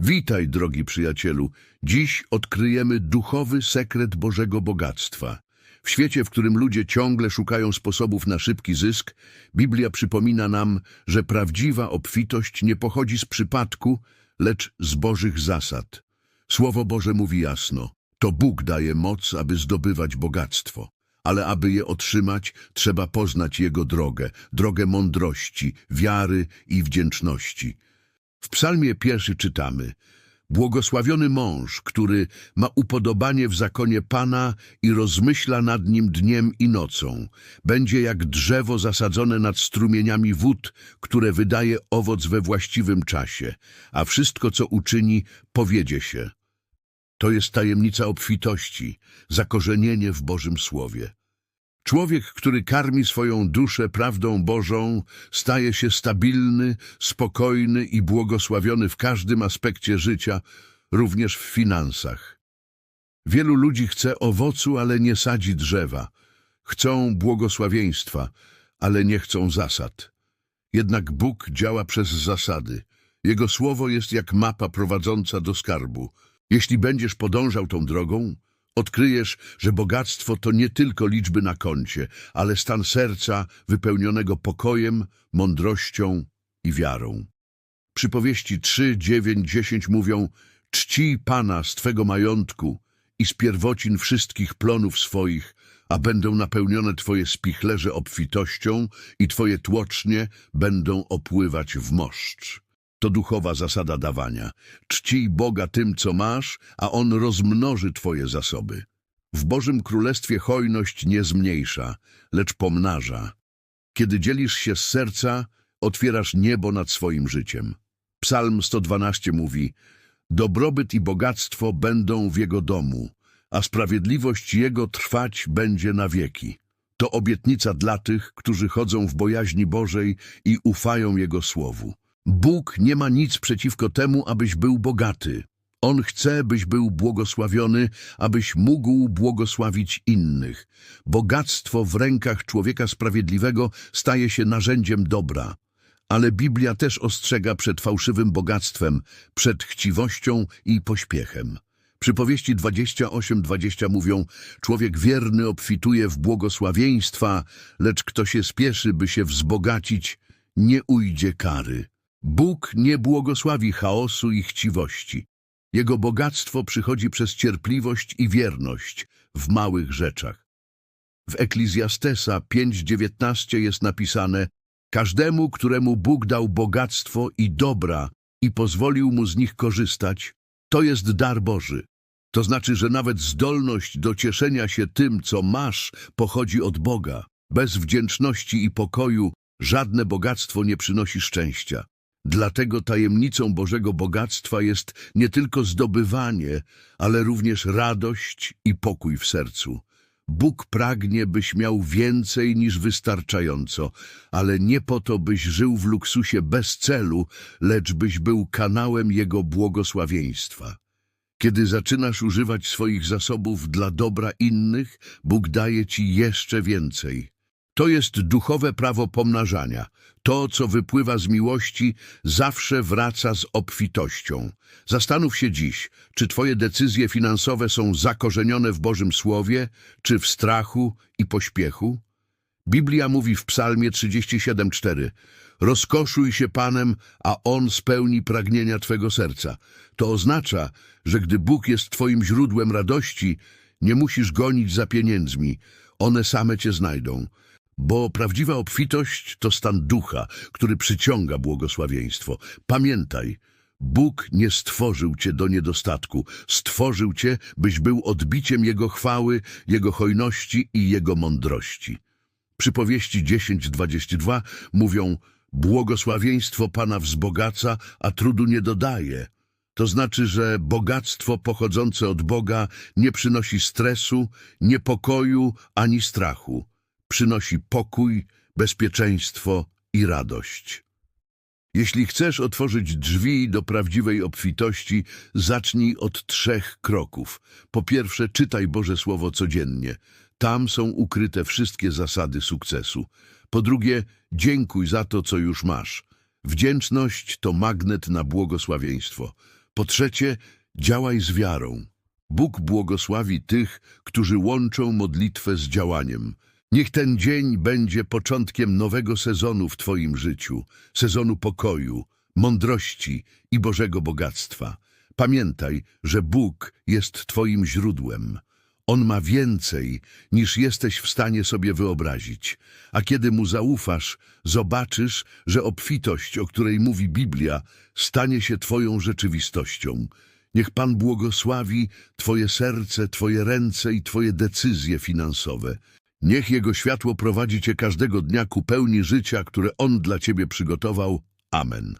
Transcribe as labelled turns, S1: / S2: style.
S1: Witaj, drogi przyjacielu. Dziś odkryjemy duchowy sekret Bożego bogactwa. W świecie, w którym ludzie ciągle szukają sposobów na szybki zysk, Biblia przypomina nam, że prawdziwa obfitość nie pochodzi z przypadku, lecz z Bożych zasad. Słowo Boże mówi jasno, to Bóg daje moc, aby zdobywać bogactwo. Ale aby je otrzymać, trzeba poznać Jego drogę, drogę mądrości, wiary i wdzięczności. W psalmie pierwszy czytamy Błogosławiony mąż, który ma upodobanie w zakonie Pana i rozmyśla nad nim dniem i nocą. Będzie jak drzewo zasadzone nad strumieniami wód, które wydaje owoc we właściwym czasie, a wszystko, co uczyni, powiedzie się. To jest tajemnica obfitości, zakorzenienie w Bożym Słowie. Człowiek, który karmi swoją duszę prawdą Bożą, staje się stabilny, spokojny i błogosławiony w każdym aspekcie życia, również w finansach. Wielu ludzi chce owocu, ale nie sadzi drzewa. Chcą błogosławieństwa, ale nie chcą zasad. Jednak Bóg działa przez zasady. Jego słowo jest jak mapa prowadząca do skarbu. Jeśli będziesz podążał tą drogą, odkryjesz, że bogactwo to nie tylko liczby na koncie, ale stan serca wypełnionego pokojem, mądrością i wiarą. Przypowieści 3, 9, 10 mówią Czcij Pana z Twego majątku i z pierwocin wszystkich plonów swoich, a będą napełnione Twoje spichlerze obfitością i Twoje tłocznie będą opływać w moszcz. To duchowa zasada dawania. Czcij Boga tym, co masz, a On rozmnoży Twoje zasoby. W Bożym Królestwie hojność nie zmniejsza, lecz pomnaża. Kiedy dzielisz się z serca, otwierasz niebo nad swoim życiem. Psalm 112 mówi Dobrobyt i bogactwo będą w Jego domu, a sprawiedliwość Jego trwać będzie na wieki. To obietnica dla tych, którzy chodzą w bojaźni Bożej i ufają Jego słowu. Bóg nie ma nic przeciwko temu, abyś był bogaty. On chce, byś był błogosławiony, abyś mógł błogosławić innych. Bogactwo w rękach człowieka sprawiedliwego staje się narzędziem dobra. Ale Biblia też ostrzega przed fałszywym bogactwem, przed chciwością i pośpiechem. Przypowieści 28-20 mówią, człowiek wierny obfituje w błogosławieństwa, lecz kto się spieszy, by się wzbogacić, nie ujdzie kary. Bóg nie błogosławi chaosu i chciwości. Jego bogactwo przychodzi przez cierpliwość i wierność w małych rzeczach. W Eklizjastesa 5:19 jest napisane Każdemu, któremu Bóg dał bogactwo i dobra i pozwolił mu z nich korzystać, to jest dar Boży. To znaczy, że nawet zdolność do cieszenia się tym, co masz, pochodzi od Boga. Bez wdzięczności i pokoju żadne bogactwo nie przynosi szczęścia. Dlatego tajemnicą Bożego bogactwa jest nie tylko zdobywanie, ale również radość i pokój w sercu. Bóg pragnie, byś miał więcej niż wystarczająco, ale nie po to, byś żył w luksusie bez celu, lecz byś był kanałem Jego błogosławieństwa. Kiedy zaczynasz używać swoich zasobów dla dobra innych, Bóg daje ci jeszcze więcej. To jest duchowe prawo pomnażania. To, co wypływa z miłości, zawsze wraca z obfitością. Zastanów się dziś, czy twoje decyzje finansowe są zakorzenione w Bożym Słowie, czy w strachu i pośpiechu? Biblia mówi w psalmie 37,4 Rozkoszuj się Panem, a On spełni pragnienia Twego serca. To oznacza, że gdy Bóg jest Twoim źródłem radości, nie musisz gonić za pieniędzmi. One same Cię znajdą. Bo prawdziwa obfitość to stan ducha, który przyciąga błogosławieństwo. Pamiętaj, Bóg nie stworzył cię do niedostatku. Stworzył cię, byś był odbiciem Jego chwały, Jego hojności i Jego mądrości. Przypowieści 10:22 mówią Błogosławieństwo Pana wzbogaca, a trudu nie dodaje. To znaczy, że bogactwo pochodzące od Boga nie przynosi stresu, niepokoju ani strachu przynosi pokój, bezpieczeństwo i radość. Jeśli chcesz otworzyć drzwi do prawdziwej obfitości, zacznij od trzech kroków. Po pierwsze, czytaj Boże Słowo codziennie. Tam są ukryte wszystkie zasady sukcesu. Po drugie, dziękuj za to, co już masz. Wdzięczność to magnet na błogosławieństwo. Po trzecie, działaj z wiarą. Bóg błogosławi tych, którzy łączą modlitwę z działaniem. Niech ten dzień będzie początkiem nowego sezonu w Twoim życiu, sezonu pokoju, mądrości i Bożego bogactwa. Pamiętaj, że Bóg jest Twoim źródłem. On ma więcej, niż jesteś w stanie sobie wyobrazić. A kiedy Mu zaufasz, zobaczysz, że obfitość, o której mówi Biblia, stanie się Twoją rzeczywistością. Niech Pan błogosławi Twoje serce, Twoje ręce i Twoje decyzje finansowe. Niech Jego światło prowadzi Cię każdego dnia ku pełni życia, które On dla Ciebie przygotował. Amen.